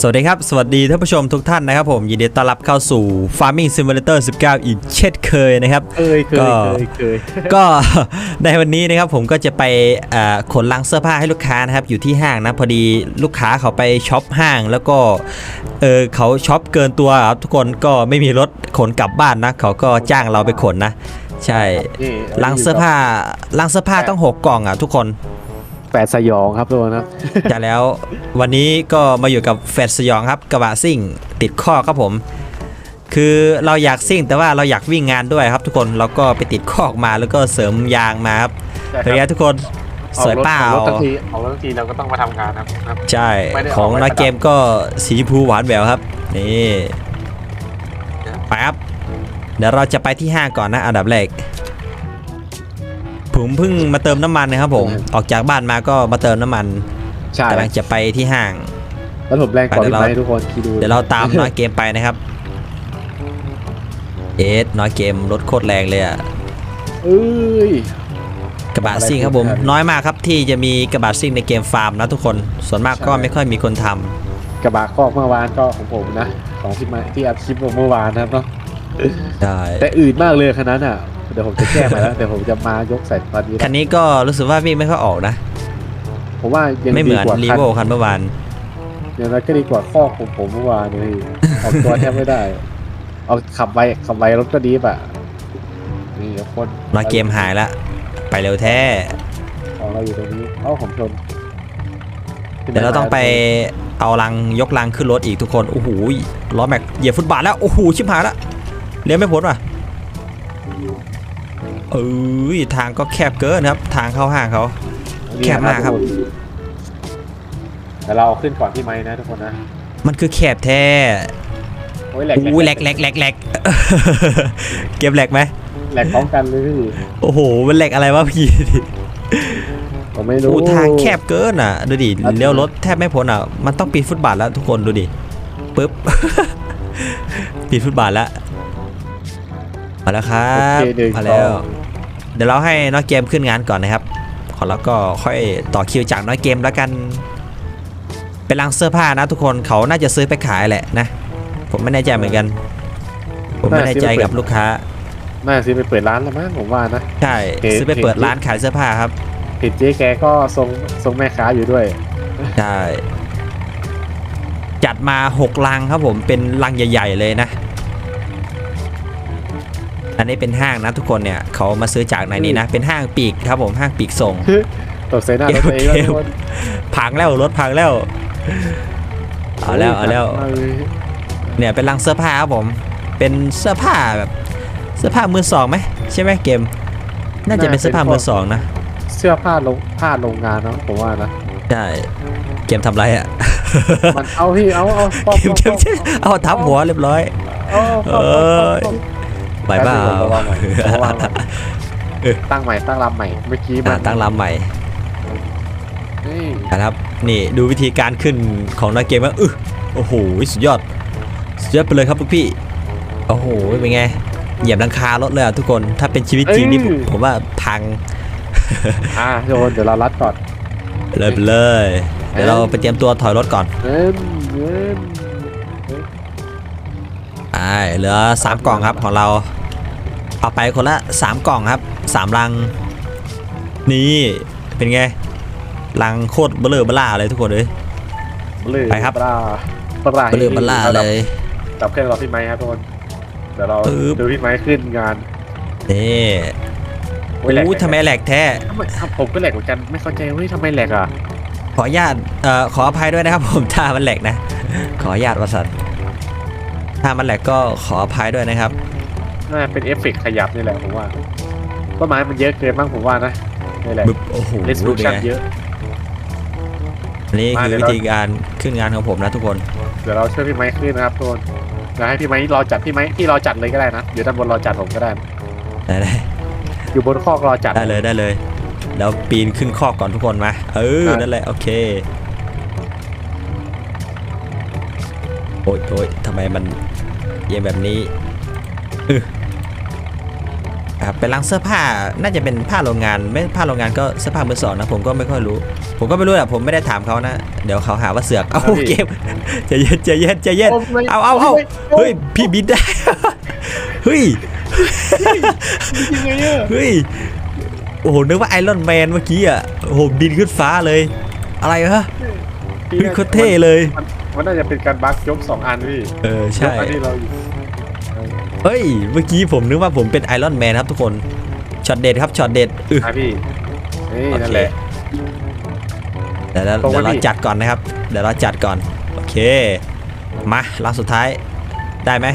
สวัสดีครับ สวัสดีท่านผู้ชมทุกท่านนะครับผมยินดีต้อนรับเข้าสู่ Farming Simulator 19 อีกเช่นเคยนะครับเอ้ยเคยก็เคยเคยก็ในวันนี้นะครับผมก็จะไปเอ่อขนลังเสื้อผ้าให้ลูกค้านะครับอยู่ที่ห้างนะพอดีลูกค้าเขาไปช็อปห้างแล้วก็เออเขาช็อปเกินตัวครับทุกคนก็ไม่มีรถขนกลับบ้านนะเขาก็จ้างเราไปขนนะ ใช่นี่ลังเสื้อผ้าลังเสื้อผ้าต้องหกกล่องอะทุกคนแป ดสยองครับทุกคนครับจะแล้ววันนี้ก็มาอยู่กับแฟดสยองครับกระบะซิ่งติดข้อครับผม คือเราอยากซิ่งแต่ว่าเราอยากวิ่งงานด้วยครับทุกคนเราก็ไปติดข้อออกมาแล้วก็เสริมยางมาครับเป็นไงทุกคนสวยเปล่า ออกรถทั้งทีออกรถทั้งทีเราก็ต้องมาทำงานครับครับ ใช่ ไม่ได้ออกของไว้น้อยประดับเกมก็สีชมพูหวานแหววครับ นี่ ไปครับ เดี๋ยวเราจะไปที่ห้างก่อนนะ อันดับแรก ผมเพิ่งมาเติมน้ำมันนะครับผม ออกจากบ้านมาก็มาเติมน้ำมันใช่กำลังจะไปที่ห้างแล้วผมแรงกว่าเดี๋ยวพี่เราไม้ทุกคนคิดดูเดี๋ยวเราตามน้อยเกมไปนะครับ เอสน้อยเกมรถโคตรแรงเลยอะเอ้ยกระบะซิ่งครับผมอะไรน้อยมากครับที่จะมีกระบะซิ่งในเกมฟาร์มนะทุกคน ส่วนมากก็ใช่ไม่ค่อยมีคนทำกระบะคอกเมื่อวานก็ของผมนะของพี่ไม้ที่อัดคลิปเมื่อวานนะครับเนาะได้แต่อื่นมากเลยคันนั้นอะ เดี๋ยวผมจะแก้มาแล้วเดี๋ยวผมจะมายกใส่ตอนนี้คันนี้ก็รู้สึกว่าวิ่งไม่ค่อยออกนะ ผมว่ายังไม่เหดีมือนกว่ารีคันโวคันเมื่อวานอย่างนั้นก็ดีกว่าคอกของผมเมื่อวานเลยออกตัวแทบไม่ได้ เอาขับไปขับไปรถก็ดีป่ะนี่คนน้อยเกมหายละไปเร็วแท้ของเราอยู่ตรงนี้เอ้าผมชนเดี๋ยวเราต้องไปเอาลังยกลังขึ้นรถอีกทุกคนโอ้โหล้อแม็กเหยียบฟุตบาทแล้วโอ้โหชิบหายละเลี้ยวไม่พ้นว่ะ เอ้ยทางก็แคบเกินครับ ทางเข้าห้างเขา แคบมากครับ แต่เราเอาขึ้นก่อนที่ไม้นะทุกคนนะ มันคือแคบแท้โอ้ยแหลกอู้แหลกแหลกแหลกแหลกเกมแหลกไหมแหลกพร้อมกันเลยพี่โอ้โห มันแหลกอะไรวะพี่ผมไม่รู้อู้ทางแคบเกินอะ ดูดิเลี้ยวรถแทบไม่พ้นอะ มันต้องปีนฟุตบาทแล้วทุกคนดูดิปึ๊บปีนฟุตบาทแล้วมาแล้วครัโอบเคหนึ่งมาแล้วสอง เดี๋ยวเราให้น้อยเกมขึ้นงานก่อนนะครับ ขอแล้วก็ค่อยต่อคิวจากน้อยเกมแล้วกัน เป็นลังเสื้อผ้านะทุกคนเขาน่าจะซื้อไปขายแหละนะ ผมไม่แน่ใจเหมือนกัน ผมไม่แน่ใจกับลูกค้า น่าซื้อไปเปิดร้านแล้วมั้งผมว่านะ ใช่เห็นซื้อไปเปิดเห็นร้านขายเสื้อผ้าครับเห็นเจ๊แกก็ทรงทรงแม่ค้าอยู่ด้วย ใช่ จัดมา6ลังครับผมเป็นลังใหญ่ ๆ เลยนะ อันนี้เป็นห้างนะทุกคนเนี่ยเขามาซื้อจากในนี้นะ เป็นห้างปีกครับผมห้างปีกส่งตกใส่หน้ารถตัวเองแล้วเกมทุกคนพังแล้วรถพังแล้วเอาแล้วเอาแล้วเอาเลยเนี่ยเป็นลังเสื้อผ้าครับผม เป็นเสื้อผ้าแบบเสื้อผ้ามือสองไหมใช่ไหมเกม น่าจะเป็นเสื้อผ้ามือสองนะเสื้อผ้าลงผ้าโรงงานเนาะผมว่านะใช่เกมทำไรอะมันเอาพี่เอาเอาป้อมเกมเกมเกมเอาทับหัวเรียบร้อยเอาเอาเอาเอาเอาไหวเปล่าระวังหน่อยระวังหน่อยตั้งใหม่ตั้งลำใหม่เมื่อกี้มัอ่านตั้งลำใหม่นี่นะครับนี่ดูวิธีการขึ้นของนักเกมว่าอึโอ้โหสุดยอดสุดยอดไปเลยครับลูกพี่โอ้โหเป็นไงเหยียบหลังคารถเลยอะทุกคนถ้าเป็นชีวิตจริงนี่ผมผมว่าพังอ่าโยนเดี๋ยวเรารัดก่อนเลยไปเลยเดี๋ยวเราไปเตรียมตัวถอยรถก่อน เงินเงินอ่าเหลือสามกล่องครับของเรา เอาไปคนละสามกล่องครับสามลัง นี่เป็นไง ลังโคตรเบลอเบล่าเลยทุกคนเลยเลยไปครับ ปลาปลาเบลอเบล่าเลยดับเครื่องรอพี่ไม้ครับทุกคนเดี๋ยวเราปึ๊บดูพี่ไม้ขึ้นงานนี่โอ้ยแหลกอู้ทำไมแหลกแท้ทำไมครับผมก็แหลกเหมือนกันไม่เข้าใจเฮ้ยทำไมแหลกอะขออนุญาตเอ่อขออภัยด้วยนะครับผมถ้ามันแหลกนะ ขออนุญาตวสันต์ ถ้ามันแหลกก็ขออภัยด้วยนะครับ น่าเป็นเอฟเฟกต์ขยับนี่แหละผมว่าต้นไม้มันเยอะเกินบ้างผมว่านะนี่แหละบึบโอ้โหเรสรูลูปเป็นชั่นไงเยอะ อันนี้มาคือเดี๋ยววิเราธีการขึ้นงานของผมนะทุกคน เดี๋ยวเราช่วยพี่ไม้ขึ้นนะครับทุกคนเดี๋ยวให้พี่ไม้รอจัดพี่ไม้พี่รอจัดเลยก็ได้นะอยู่ด้านบนรอจัดผมก็ได้ ได้ได้อยู่บนคอกรอจัด ได้เลยได้เลยเดี๋ยวปีนขึ้นคอกก่อนทุกคนมา เออ ได้ นั่นแหละ โอเค โอ้ยโอ้ยทำไมมันเย็นแบบนี้เออครับเป็นลังเสื้อผ้าน่าจะเป็นผ้าโรงงานไม่ผ้าโรงงานก็เสื้อผ้ามือสองนะผมก็ไม่ค่อยรู้ ผมก็ไม่รู้แหละผมไม่ได้ถามเขานะ เดี๋ยวเขาหาว่าเสือกเอาครับพี่เกมใจเย็นใจเย็นใจเย็นโอ้ไม่เอาเอาเอาไม่เฮ้ยพี่บินได้เฮ้ยยังไงอะเฮ้ยโอ้โหนึกว่าไอรอนแมนเมื่อกี้อะโอ้โหบินขึ้นฟ้าเลย อะไรฮะเฮ้ยโคตรเท่เลย มันมันน่าจะเป็นการบั๊กยกสองอันพี่เออใช่ ยกอันที่เราอยู่เฮ้ย เมื่อกี้ผมนึกว่าผมเป็นไอรอนแมนครับทุกคน ช็อตเด็ดครับ ช็อตเด็ดอึอะพี่นี่โอเคนั่นแหละ เดี๋ยวเราตรงเดี๋ยวเราไว้พี่ จัดก่อนนะครับ เดี๋ยวเราจัดก่อน โอเค มาลาสุดท้าย ได้ไหม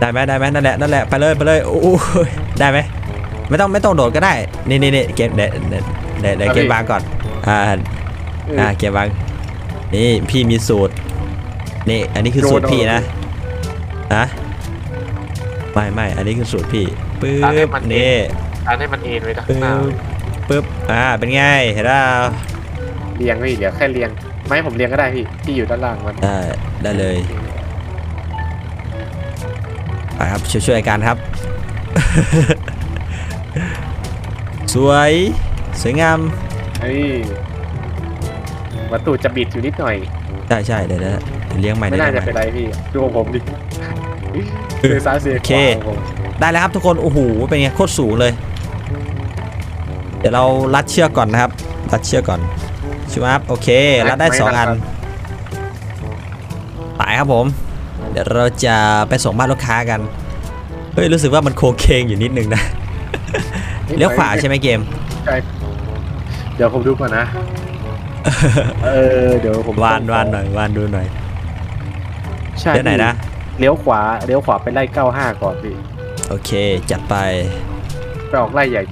ได้ไหมได้ไหมนั่นแหละ นั่นแหละ ไปเลย ไปเลยโอ้โหได้ไหม ไม่ต้อง ไม่ต้องโดดก็ได้ นี่นี่นี่เกมเดี๋ยวเดี๋ยวเดี๋ยวเดี๋ยวเกมวางก่อน อ่า เอออ่า เกมวาง นี่พี่มีสูตร นี่อันนี้คือโดดสูตรพี่เอานะฮะไม่ไม่อันนี้คือสูตรพี่ปึ๊ตัดให้บมันเองนี่อันให้มันเอ็นไว้ด้านปึ๊หน้าบปึ๊บอ่าเป็นไงเห็นแล้วเรียงพี่เดี๋ยวแค่เรียงไม่ให้ผมเรียงก็ได้พี่ที่อยู่ด้านล่างมันได้ได้เลยไปครับช่วยช่วยๆกันครับ สวย สวยงามเฮ้ย วัตถุจะบิดอยู่นิดหน่อย ใช่ใช่เดี๋ยวนะเลี้ยงใหม่ไม่เดี๋ยวน่าเลี้ยจะงใหม่เป็นไรพี่ดูของผมดิเออเซซ้ายเซขโอเควาของผมได้แล้วครับทุกคน โอ้โห เป็นไงโคตรสูงเลย เดี๋ยวเรารัดเชือกก่อนนะครับ รัดเชือกก่อนชิวับโอเค รัดได้สองอันไปครับผม เดี๋ยวเราจะไปส่งบ้านลูกค้ากัน เฮ้ย รู้สึกว่ามันโค้งเคงอยู่นิดนึงนะ เลี้ยวขวาใช่ไหมเกม ใช่ เดี๋ยวผมดูก่อนนะ เออเดี๋ยวผมวานวานหน่อยวานดูหน่อยใช่เดี๋ยวไหนนะเลี้ยวขวาเลี้ยวขวาไปไล่ 95 ก่อนพี่โอเค จัดไปไปออกไล่ใหญ่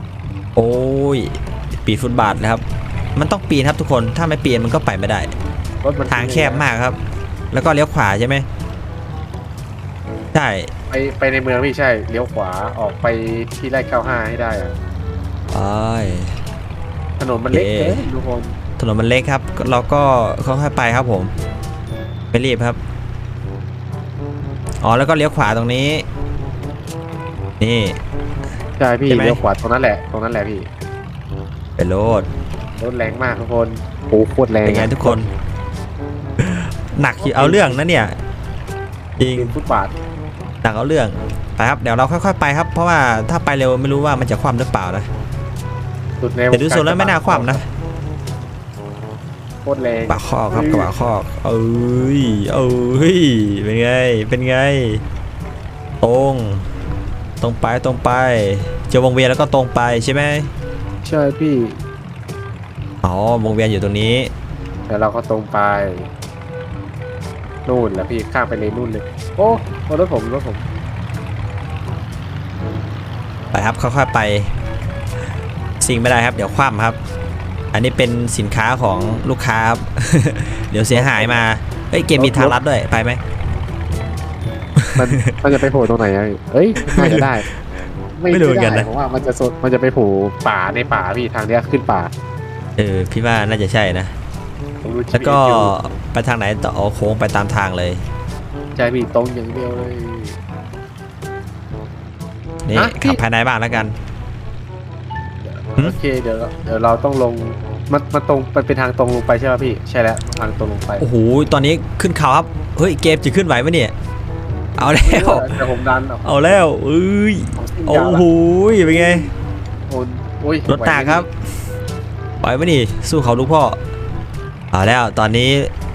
95 โอ้ยปีนฟุตบาทนะครับ มันต้องปีนครับทุกคนถ้าไม่ปีนมันก็ไปไม่ได้รถมันทางแคบมากครับ แล้วก็เลี้ยวขวาใช่ไหมใช่ไปไปในเมืองพี่ใช่เลี้ยวขวาออกไปที่ไล่95ให้ได้อะโอ้ยถนนมันเล็กโอเคเกินทุกคน ถนนมันเล็กครับ เราก็ค่อยๆไปครับผมไม่รีบครับ อ๋อแล้วก็เลี้ยวขวาตรงนี้ นี่ ใช่พี่ใช่ไหม เลี้ยวขวาตรงนั้นแหละตรงนั้นแหละพี่ไปโลดรถแรงมากทุกคนโอ้โหโคตรแรงเป็นไงอะทุกคน หนักอยู่เอาเรื่องนะเนี่ยจริงยืนฟุตบาทหนักเอาเรื่องไปครับเดี๋ยวเราค่อยๆไปครับ เพราะว่าถ้าไปเร็วไม่รู้ว่ามันจะคว่ำหรือเปล่านะสุดในแต่ดูทรงแล้วไม่น่าคว่ำนะ โคตรแรงปากคอกครับกระบะคอกเอ้ยเอ้ยเป็นไงเป็นไง ตรง ตรงไปตรงไปเจอวงเวียนแล้วก็ตรงไปใช่ไหมใช่พี่ อ๋อวงเวียนอยู่ตรงนี้ แล้วเราก็ตรงไปนู่นแหละพี่ข้ามไปเลยนู่นเลย โอ้โอ้รถผมรถผมไปครับค่อยๆไป สิ่งไม่ได้ครับ เดี๋ยวคว่ำครับ อันนี้เป็นสินค้าของลูกค้าครับ เดี๋ยวเสียหายมา เฮ้ยเกมมีทางลัดด้วย ไปไหม มันมันจะไปโผล่ตรงไหนอะเอ้ยน่าจะได้ไม่รู้เหมือนกันนะ เพราะว่ามันจะโซนมันจะไปโผล่ป่าในป่าพี่ทางเนี้ยขึ้นป่า เออพี่ว่าน่าจะใช่นะ ผมรู้แล้วก็ชีตอยู่ไปทางไหนต่ออ๋อโค้งไปตามทางเลยใช่พี่ตรงอย่างเดียวเลย นี่ฮะพี่ ขับภายในบ้านแล้วกันหืม โอเคเดี๋ยวเดี๋ยวเราต้องลงมันมันตรงมันเป็นทางตรงลงไปใช่ไหมพี่ใช่แล้วทางตรงลงไปโอ้โหตอนนี้ขึ้นเขาครับเฮ้ยเกมจะขึ้นไหวไหมเนี่ยเอาแล้วเดี๋ยวผมดันออกเอาแล้วเอ้ยของสิ้นโอ้ยาวละโหเป็นไงโอนโอ้ยรถตากครับไหวไหมนี่สู้เขาลูกพ่อเอาแล้วตอนนี้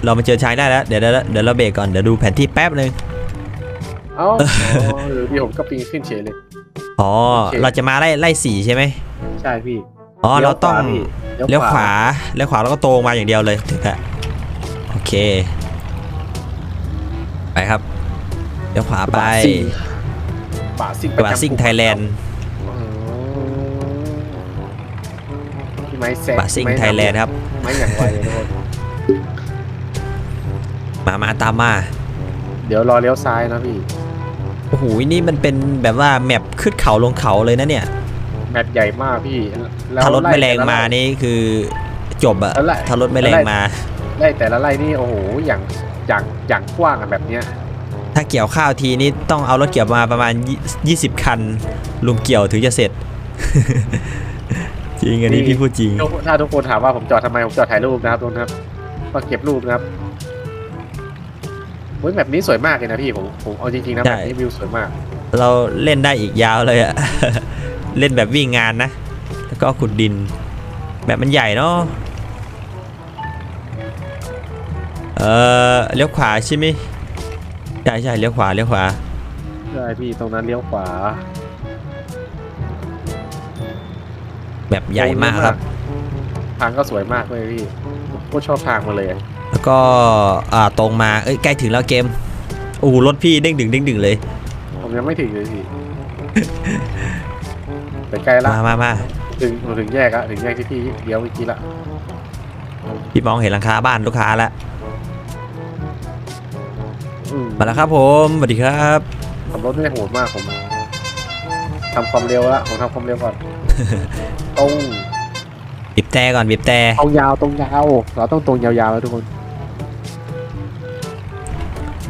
เรามาเจอชายได้แล้วเดี๋ยวเดี๋ยวเดี๋ยวเราเบรกก่อนเดี๋ยวดูแผนที่แป๊บหนึ่งเอ้าอ๋อหรือพี่ผมก็ปีนขึ้นเฉยเลยอ๋อโอเคเราจะมาไล่ไล่สีใช่ไหม ใช่พี่อ๋อเราต้องพี่เลี้ยวขวาเลี้ยวขวาแล้วก็ตรงมาอย่างเดียวเลยถึงอะโอเค ไปครับเลี้ยวขวาไปป่าซิ่งกระบะซิ่งไทยแลนด์อ๋อพี่ไม้แซะบะซิ่งไทยแลนด์ครับไม้อย่างไวเลยทุกคนมามาตามมา เดี๋ยวรอเลี้ยวซ้ายนะพี่โอ้โหนี่มันเป็นแบบว่าแมปขึ้นเขาลงเขาเลยนะเนี่ย แมปใหญ่มากพี่แล้วถ้ารถไม่แรงล่มานี่คือจบอะแล้วไล่ถ้ารถไม่แรงมาไล่แต่ละไล่นี่โอ้โหอย่างอย่างอย่างกว้างอะแบบเนี้ยถ้าเกี่ยวข้าวทีนี่ต้องเอารถเกี่ยวมาประมาณ 20 คันลุมเกี่ยวถึงจะเสร็จ จริงอันนี้พี่พูดจริง ถ้าทุกคนถามว่าผมจอดทำไมผมจอดถ่ายรูปนะครับทุกคนครับมาเก็บรูปนะครับเฮ้ยแบบนี้สวยมากเลยนะพี่ผมผมเอาจริงๆนะใช่แบบนี้วิวสวยมาก เราเล่นได้อีกยาวเลยอะ เล่นแบบวิ่งงานนะ แล้วก็ขุดดิน แบบมันใหญ่เนาะเออเลี้ยวขวาใช่ไหมใช่ใช่เลี้ยวขวาเลี้ยวขวาใช่พี่ตรงนั้นเลี้ยวขวาแบบใหญ่มากครับ ทางก็สวยมากเลยพี่ผมก็ชอบทางมาเลย แล้วก็อ่าตรงมาเอ้ยใกล้ถึงแล้วเกมโอ้โหรถพี่เด้งดึงเด้งดึงเลย ผมยังไม่ถึงเลยพี่ แต่ใกล้ละมามามาถึงถึงแยกละถึงแยกที่พี่เลี้ยวเมื่อกี้ละพี่มองเห็นหลังคาบ้านลูกค้าแล้วอืมมาแล้วครับผมสวัสดีครับขับรถไม่โหดมากผมทำความเร็วละผมทำความเร็วก่อนตรงบีบแต่ก่อนบีบแต่ตรงยาวตรงยาวเราต้องตรงยาวๆแล้วทุกคน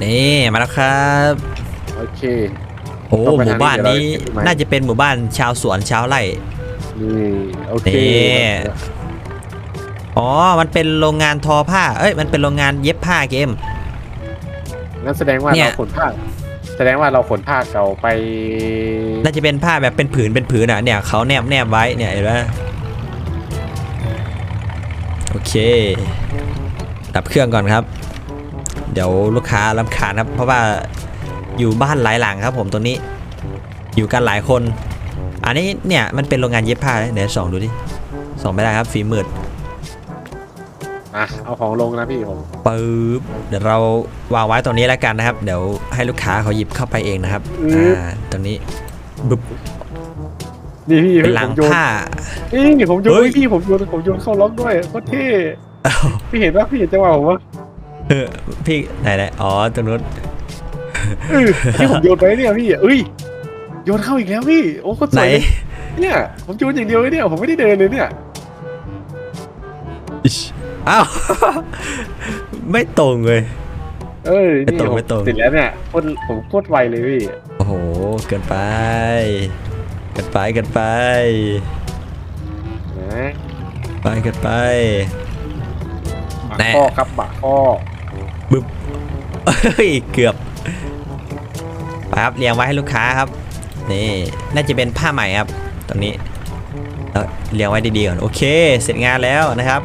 นี่มาแล้วครับ โอเค โอ้ตรงไปหทางนี้มู่บ้านนี้เดี๋ยวเราเก็บไม้น่าจะเป็นหมู่บ้านชาวสวนชาวไร่นี่โอเคนี่อ๋อ มันเป็นโรงงานทอผ้า เอ้ย มันเป็นโรงงานเย็บผ้าเกมงั้นแสดงว่าเนี่ยเราขนผ้า แสดงว่าเราขนผ้าเก่าไป น่าจะเป็นผ้าแบบเป็นผืนเป็นผืนอะ เนี่ยเขาแนบแนบไว้ เนี่ยเห็นไหมโอเค ดับเครื่องก่อนครับ เดี๋ยวลูกค้ารำคาญครับ เพราะว่า อยู่บ้านหลายหลังครับผมตรงนี้ อยู่กันหลายคน อันนี้เนี่ยมันเป็นโรงงานเย็บผ้าเลยเดี๋ยวส่องดูดิส่องไม่ได้ครับฟิล์มมืดอะเอาของลงนะพี่ผมปึ๊บเดี๋ยวเราวางไว้ตรงนี้แล้วกันนะครับ เดี๋ยวให้ลูกค้าเขาหยิบเข้าไปเองนะครับอ่าตรงนี้บึบนี่พี่เป็นลังผมโยนผ้า นี่ผมโยนเฮ้ย พี่ผมโยนผมโยนเข้าล็อกด้วยโคตรเท่พี่เห็นว่าพี่เห็นจังหวะผมว่าเออพี่ไหนไหนอ๋อตรงนู้นเออ ที่ผมโยนไปเนี่ยพี่เอ้ยโยนเข้าอีกแล้วพี่ โอ้โคตรสไหนวยเลยเนี่ยผมโยนอย่างเดียวเลยเนี่ยผมไม่ได้เดินเลยเนี่ยอิ๊ชอ้าวไม่ตรงเลย เอ้ยไม่นี่ตรงผมไม่ตรงติดแล้วเนี่ยโคตรผมโคตรไวเลยพี่โอ้โหเกินไป เกินไปเกินไปนะไปเกินไปบะแน่ข้อครับบะข้อบึบเฮ้ยเกือบไป ครับเรียงไว้ให้ลูกค้าครับนี่น่าจะเป็นผ้าใหม่ครับตรงนี้แล้วเรียงไว้ดีๆก่อนโอเค เสร็จงานแล้วนะครับ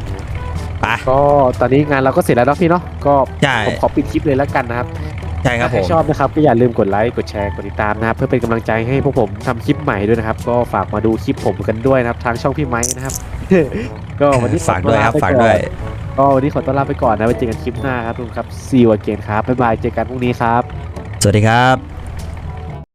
ไปก็ตอนนี้งานเราก็เสร็จแล้วเนาะพี่เนาะก็ใช่ผมขอปิดคลิปเลยแล้วกันนะครับใช่ครับผถ้ามใครชอบนะครับก็อย่าลืมกดไลค์กดแชร์กดติดตามนะครับเพื่อเป็นกำลังใจให้พวกผมทำคลิปใหม่ด้วยนะครับ ก็ฝากมาดูคลิปผมกันด้วยนะครับ ทางช่องพี่ไม้นะครับ ก็วันนี้ขอฝากด้วยครับตัวลฝากไปด้วยก่อนก็วันนี้ขอต้อนรับไปก่อนนะไว้เจอกันคลิปหน้าครับทุกคนครับซีวเกนครับบ๊ายบายเจอกันพรุ่งนี้ครับ สวัสดีครับ